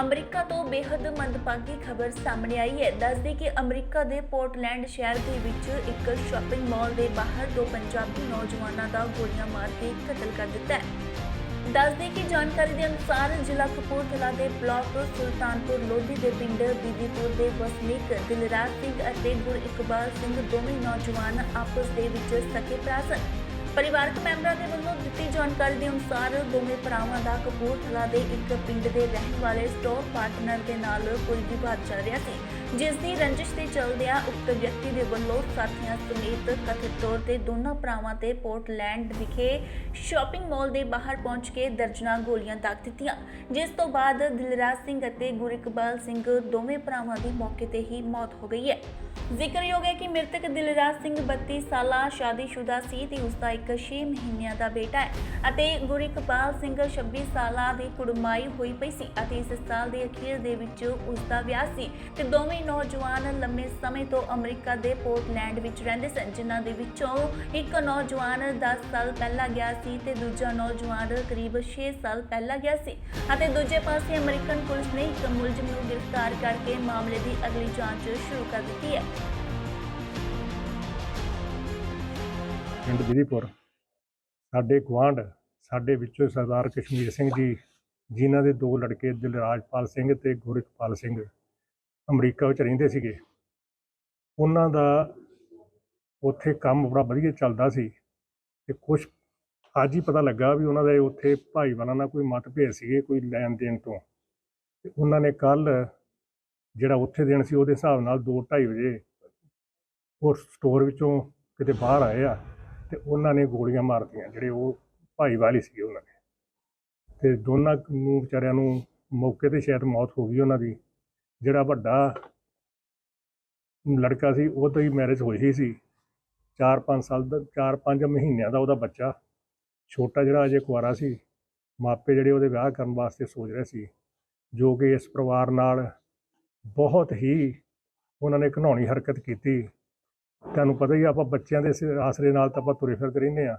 America ਤੋਂ ਬੇहद ਮੰਦਭਾਗੀ ਖਬਰ ਸਾਹਮਣੇ ਆਈ ਹੈ। ਦੱਸਦੇ ਕਿ ਅਮਰੀਕਾ ਦੇ ਪੋਰਟਲੈਂਡ ਸ਼ਹਿਰ ਦੇ ਵਿੱਚ ਇੱਕ ਸ਼ਾਪਿੰਗ ਮਾਲ ਦੇ ਬਾਹਰ ਦੋ ਪੰਜਾਬੀ ਨੌਜਵਾਨਾਂ ਦਾ ਗੋਲੀਆਂ ਮਾਰ ਕੇ ਕਤਲ ਕਰ ਦਿੱਤਾ ਹੈ। ਦੱਸਦੇ ਕਿ ਜਾਣਕਾਰੀ ਦੇ ਅਨੁਸਾਰ ਜ਼ਿਲ੍ਹਾ ਕਪੂਰਥਲਾ ਦੇ ਬਲਾਕ ਸੁਲਤਾਨਪੁਰ ਲੋਧੀ ਦੇ ਪਿੰਡ ਬੀਬੀਪੁਰ ਦੇ ਵਸਨੀਕ ਦਿਲਰਾਜ ਸਿੰਘ ਅਤੇ ਗੁਰ ਇਕਬਾਲ ਸਿੰਘ ਦੋਵੇਂ ਨੌਜਵਾਨ ਆਪਸ ਦੇ ਵਿੱਚ ਸਕੇ ਭਰਾ ਸਨ। ਪਰਿਵਾਰਕ ਮੈਂਬਰਾਂ ਦੇ ਵੱਲੋਂ ਦਿੱਤੀ ਜਾਣਕਾਰੀ ਦੇ ਅਨੁਸਾਰ ਦੋਵੇਂ ਭਰਾਵਾਂ ਦਾ ਕਪੂਰਥਲਾ ਦੇ ਇੱਕ ਪਿੰਡ ਦੇ ਰਹਿਣ ਵਾਲੇ ਸਟੋਰ ਪਾਰਟਨਰ ਦੇ ਨਾਲ ਕੋਈ ਵਿਵਾਦ ਚੱਲ ਰਿਹਾ ਸੀ, ਜਿਸ ਦੀ ਰੰਜਿਸ਼ ਦੇ ਚਲਦਿਆਂ ਉਕਤ ਵਿਅਕਤੀ ਦੇ ਵੱਲੋਂ ਸਾਥੀਆਂ ਸਮੇਤ ਕਥਿਤ ਤੌਰ ਤੇ ਦੋਨਾਂ ਭਰਾਵਾਂ ਤੇ ਪੋਰਟਲੈਂਡ ਵਿਖੇ ਸ਼ਾਪਿੰਗ ਮਾਲ ਦੇ ਬਾਹਰ ਪਹੁੰਚ ਕੇ ਦਰਜਨਾਂ ਗੋਲੀਆਂ ਦਾਗ ਦਿੱਤੀਆਂ, ਜਿਸ ਤੋਂ ਬਾਅਦ ਦਿਲਰਾਜ ਸਿੰਘ ਅਤੇ ਗੁਰਿਕਬਾਲ ਸਿੰਘ ਦੋਵੇਂ ਭਰਾਵਾਂ ਦੀ ਮੌਕੇ ਤੇ ਹੀ ਮੌਤ ਹੋ ਗਈ ਹੈ। ਜ਼ਿਕਰਯੋਗ ਹੈ ਕਿ ਮ੍ਰਿਤਕ ਦਿਲਰਾਜ ਸਿੰਘ 32 ਸਾਲਾ ਸ਼ਾਦੀशुदा ਸੀ ਤੇ ਉਸ ਦਾ ਇੱਕ 6 ਮਹੀਨਿਆਂ ਦਾ ਬੇਟਾ ਹੈ ਅਤੇ ਗੁਰਿਕਪਾਲ ਸਿੰਘ 26 ਸਾਲਾਂ ਦੀ ਕੁੜਮਾਈ ਹੋਈ ਪਈ ਸੀ ਅਤੇ ਇਸ ਸਾਲ ਦੇ ਅਖੀਰ ਦੇ ਵਿੱਚ ਉਸ ਦਾ ਵਿਆਹ ਸੀ ਤੇ ਦੋਵੇਂ ਨੌਜਵਾਨ ਲੰਮੇ ਸਮੇਂ ਤੋਂ ਅਮਰੀਕਾ ਦੇ ਪੋਰਟਲੈਂਡ ਵਿੱਚ ਰਹਿੰਦੇ ਸਨ, ਜਿਨ੍ਹਾਂ ਦੇ ਵਿੱਚੋਂ ਇੱਕ ਨੌਜਵਾਨ 10 ਸਾਲ ਪਹਿਲਾਂ ਗਿਆ ਸੀ ਤੇ ਦੂਜਾ ਨੌਜਵਾਨ ਕਰੀਬ 6 ਸਾਲ ਪਹਿਲਾਂ ਗਿਆ ਸੀ ਅਤੇ ਦੂਜੇ ਪਾਸੇ ਅਮਰੀਕਨ ਪੁਲਿਸ ਨੇ ਇੱਕ ਮੁਲਜ਼ਮ ਨੂੰ ਗ੍ਰਿਫਤਾਰ ਕਰਕੇ ਮਾਮਲੇ ਦੀ ਅਗਲੀ ਜਾਂਚ ਸ਼ੁਰੂ ਕਰ ਦਿੱਤੀ ਹੈ। ਪਿੰਡ ਵਿਧੀਪੁਰ ਸਾਡੇ ਗੁਆਂਢ, ਸਾਡੇ ਵਿੱਚੋਂ ਸਰਦਾਰ ਕਸ਼ਮੀਰ ਸਿੰਘ ਜੀ, ਜਿਨ੍ਹਾਂ ਦੇ ਦੋ ਲੜਕੇ ਦਿਲਰਾਜਪਾਲ ਸਿੰਘ ਤੇ ਗੁਰਿਕਪਾਲ ਸਿੰਘ ਅਮਰੀਕਾ ਵਿੱਚ ਰਹਿੰਦੇ ਸੀਗੇ। ਉਹਨਾਂ ਦਾ ਉੱਥੇ ਕੰਮ ਬੜਾ ਵਧੀਆ ਚੱਲਦਾ ਸੀ ਤੇ ਕੁਝ ਅੱਜ ਹੀ ਪਤਾ ਲੱਗਾ ਵੀ ਉਹਨਾਂ ਦੇ ਉੱਥੇ ਭਾਈਵਾਲਾਂ ਨਾਲ ਕੋਈ ਮਤਭੇਦ ਸੀਗੇ ਕੋਈ ਲੈਣ ਦੇਣ ਤੋਂ। ਤੇ ਉਹਨਾਂ ਨੇ ਕੱਲ ਜਿਹੜਾ ਉੱਥੇ ਦਿਨ ਸੀ ਉਹਦੇ ਹਿਸਾਬ ਨਾਲ 2:30 ਵਜੇ ਉਸ ਸਟੋਰ ਵਿੱਚੋਂ ਕਿਤੇ ਬਾਹਰ ਆਏ ਆ। ਤੇ ਉਹਨਾਂ ਨੇ ਗੋਲੀਆਂ ਮਾਰਤੀਆਂ, ਜਿਹੜੇ ਉਹ ਭਾਈਵਾਲ ਹੀ ਸੀਗੇ ਉਹਨਾਂ ਦੇ। ਤੇ ਦੋਨਾਂ ਨੂੰ ਵਿਚਾਰਿਆਂ ਨੂੰ ਮੌਕੇ ਤੇ ਸ਼ਾਇਦ ਮੌਤ ਹੋ ਗਈ ਉਹਨਾਂ ਦੀ। ਜਿਹੜਾ ਵੱਡਾ ਲੜਕਾ ਸੀ, ਉਹ ਤਾਂ ਹੀ ਮੈਰਿਜ ਹੋਈ ਹੀ ਸੀ। 4-5 ਸਾਲ ਦਾ 4-5 ਮਹੀਨਿਆਂ ਦਾ ਉਹਦਾ ਬੱਚਾ। ਛੋਟਾ ਜਿਹੜਾ ਅਜੇ ਕੁਆਰਾ ਸੀ, ਮਾਪੇ ਜਿਹੜੇ ਉਹਦੇ ਵਿਆਹ ਕਰਨ ਵਾਸਤੇ ਸੋਚ ਰਹੇ ਸੀ। ਜੋ ਕਿ ਇਸ ਪਰਿਵਾਰ ਨਾਲ ਬਹੁਤ ਹੀ ਉਹਨਾਂ ਨੇ ਘਿਨਾਉਣੀ ਹਰਕਤ ਕੀਤੀ। ਤੁਹਾਨੂੰ ਪਤਾ ਹੀ ਆ, ਆਪਾਂ ਬੱਚਿਆਂ ਦੇ ਸ- ਆਸਰੇ ਨਾਲ ਤਾਂ ਆਪਾਂ ਤੁਰੇ ਫਿਰਦੇ ਰਹਿੰਦੇ ਆ।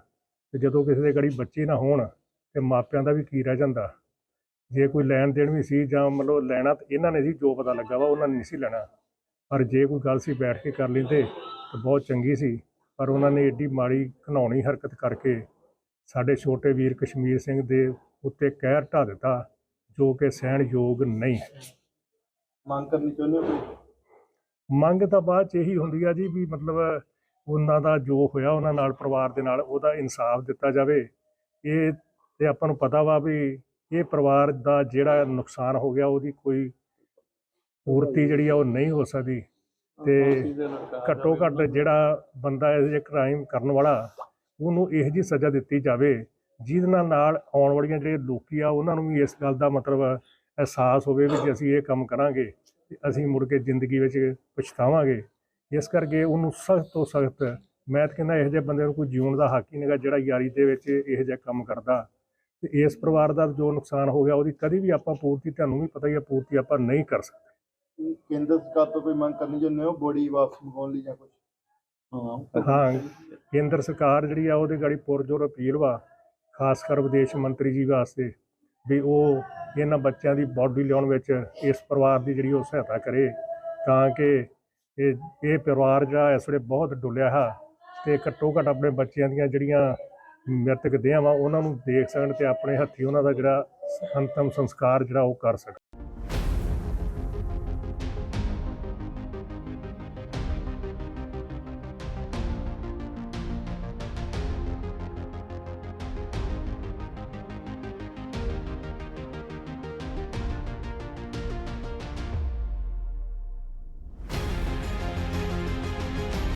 ਤੇ ਜਦੋਂ ਕਿਸੇ ਦੇ ਗੜੀ ਬੱਚੇ ਨਾ ਹੋਣ ਤੇ ਮਾਪਿਆਂ ਦਾ ਵੀ ਕੀ ਰਹਿ ਜਾਂਦਾ? ਜੇ ਕੋਈ ਲੈਣ ਦੇਣ ਵੀ ਸੀ ਜਾਂ ਮਤਲਬ ਲੈਣਾ ਤਾਂ ਇਹਨਾਂ ਨੇ ਸੀ ਜੋ ਪਤਾ ਲੱਗਾ ਵਾ ਉਹਨਾਂ ਨੇ ਨਹੀਂ ਸੀ ਲੈਣਾ। ਪਰ ਜੇ ਕੋਈ ਗੱਲ ਸੀ ਬੈਠ ਕੇ ਕਰ ਲੈਂਦੇ ਤਾਂ ਬਹੁਤ ਚੰਗੀ ਸੀ। ਪਰ ਉਹਨਾਂ ਨੇ ਏਡੀ ਮਾੜੀ ਘਿਨਾਉਣੀ ਹਰਕਤ ਕਰਕੇ ਸਾਡੇ ਛੋਟੇ ਵੀਰ ਕਸ਼ਮੀਰ ਸਿੰਘ ਦੇ ਉੱਤੇ ਕਹਿਰ ਢਾ ਦਿੱਤਾ ਜੋ ਕਿ ਸਹਿਣਯੋਗ ਨਹੀਂ। ਹੈ ਮੰਗ ਕਰਨੀ ਚਾਹੁੰਦੇ ਹੋ ਮੰਗ ਤਾਂ ਬਾਅਦ ਚ ਇਹੀ ਹੁੰਦੀ ਆ ਜੀ ਵੀ ਮਤਲਬ ਉਹਨਾਂ ਦਾ ਜੋ ਹੋਇਆ ਉਹਨਾਂ ਨਾਲ ਪਰਿਵਾਰ ਦੇ ਨਾਲ ਉਹਦਾ ਇਨਸਾਫ ਦਿੱਤਾ ਜਾਵੇ। ਇਹ ਤੇ ਆਪਾਂ ਨੂੰ ਪਤਾ ਵਾ ਵੀ ਇਹ ਪਰਿਵਾਰ ਦਾ ਜਿਹੜਾ ਨੁਕਸਾਨ ਹੋ ਗਿਆ ਉਹਦੀ ਕੋਈ ਪੂਰਤੀ ਜਿਹੜੀ ਆ ਉਹ ਨਹੀਂ ਹੋ ਸਕਦੀ ਤੇ ਘੱਟੋ ਘੱਟ ਜਿਹੜਾ ਬੰਦਾ ਇਹ ਜਿਹੇ ਕ੍ਰਾਈਮ ਕਰਨ ਵਾਲਾ ਉਹਨੂੰ ਇਹੋ ਜਿਹੀ ਸਜ਼ਾ ਦਿੱਤੀ ਜਾਵੇ ਜਿਹਦੇ ਨਾਲ ਨਾਲ ਆਉਣ ਵਾਲੀਆਂ ਜਿਹੜੇ ਲੋਕੀ ਆ ਉਹਨਾਂ ਨੂੰ ਵੀ ਇਸ ਗੱਲ ਦਾ ਮਤਲਬ ਅਹਿਸਾਸ ਹੋਵੇ ਵੀ ਜੇ ਅਸੀਂ ਇਹ ਕੰਮ ਕਰਾਂਗੇ। ਤੇ ਅਸੀਂ ਮੁੜ ਕੇ ਜ਼ਿੰਦਗੀ ਵਿੱਚ ਪਛਤਾਵਾਂਗੇ। ਇਸ ਕਰਕੇ ਉਹਨੂੰ ਸਖਤ ਤੋਂ ਸਖਤ ਮੈਂ ਤਾਂ ਕਹਿੰਦਾ ਇਹੋ ਜਿਹੇ ਬੰਦੇ ਨੂੰ ਕੋਈ ਜਿਉਣ ਦਾ ਹੱਕ ਹੀ ਨਹੀਂਗਾ ਜਿਹੜਾ ਯਾਰੀ ਦੇ ਵਿੱਚ ਇਹੋ ਜਿਹਾ ਕੰਮ ਕਰਦਾ। ਤੇ ਇਸ ਪਰਿਵਾਰ ਦਾ ਜੋ ਨੁਕਸਾਨ ਹੋ ਗਿਆ ਉਹਦੀ ਕਦੀ ਵੀ ਆਪਾਂ ਪੂਰਤੀ ਤੁਹਾਨੂੰ ਵੀ ਪਤਾ ਹੀ ਆ ਪੂਰਤੀ ਆਪਾਂ ਨਹੀਂ ਕਰ ਸਕਦੇ। ਕੇਂਦਰ ਸਰਕਾਰ ਤੋਂ ਕੋਈ ਮੰਗ ਕਰਨੀ ਚਾਹੁੰਦੇ ਹੋ ਬੋਡੀ ਵਾਪਸ ਮੰਗਾਉਣ ਲਈ ਜਾਂ ਕੁਝ ਹਾਂ ਹਾਂ ਕੇਂਦਰ ਸਰਕਾਰ ਜਿਹੜੀ ਆ ਉਹਦੇ ਗਾੜੀ ਪੁਰਜੋਰ ਅਪੀਲ ਵਾ ਖਾਸ ਕਰ ਵਿਦੇਸ਼ ਮੰਤਰੀ ਜੀ ਵਾਸਤੇ। ਵੀ ਉਹ ਇਹਨਾਂ ਬੱਚਿਆਂ ਦੀ ਬਾਡੀ ਲਿਆਉਣ ਵਿੱਚ ਇਸ ਪਰਿਵਾਰ ਦੀ ਜਿਹੜੀ ਉਹ ਸਹਾਇਤਾ ਕਰੇ ਤਾਂ ਕਿ ਇਹ ਇਹ ਪਰਿਵਾਰ ਜਿਹੜਾ ਇਸ ਵੇਲੇ ਬਹੁਤ ਡੁੱਲਿਆ ਹੈ ਤੇ ਘੱਟੋ ਘੱਟ ਆਪਣੇ ਬੱਚਿਆਂ ਦੀਆਂ ਜਿਹੜੀਆਂ ਮ੍ਰਿਤਕ ਦੇਹਾਂ ਵਾ ਉਹਨਾਂ ਨੂੰ ਦੇਖ ਸਕਣ ਤੇ ਆਪਣੇ ਹੱਥੀ ਉਹਨਾਂ ਦਾ ਜਿਹੜਾ ਅੰਤਮ ਸੰਸਕਾਰ ਜਿਹੜਾ ਉਹ ਕਰ ਸਕਣ।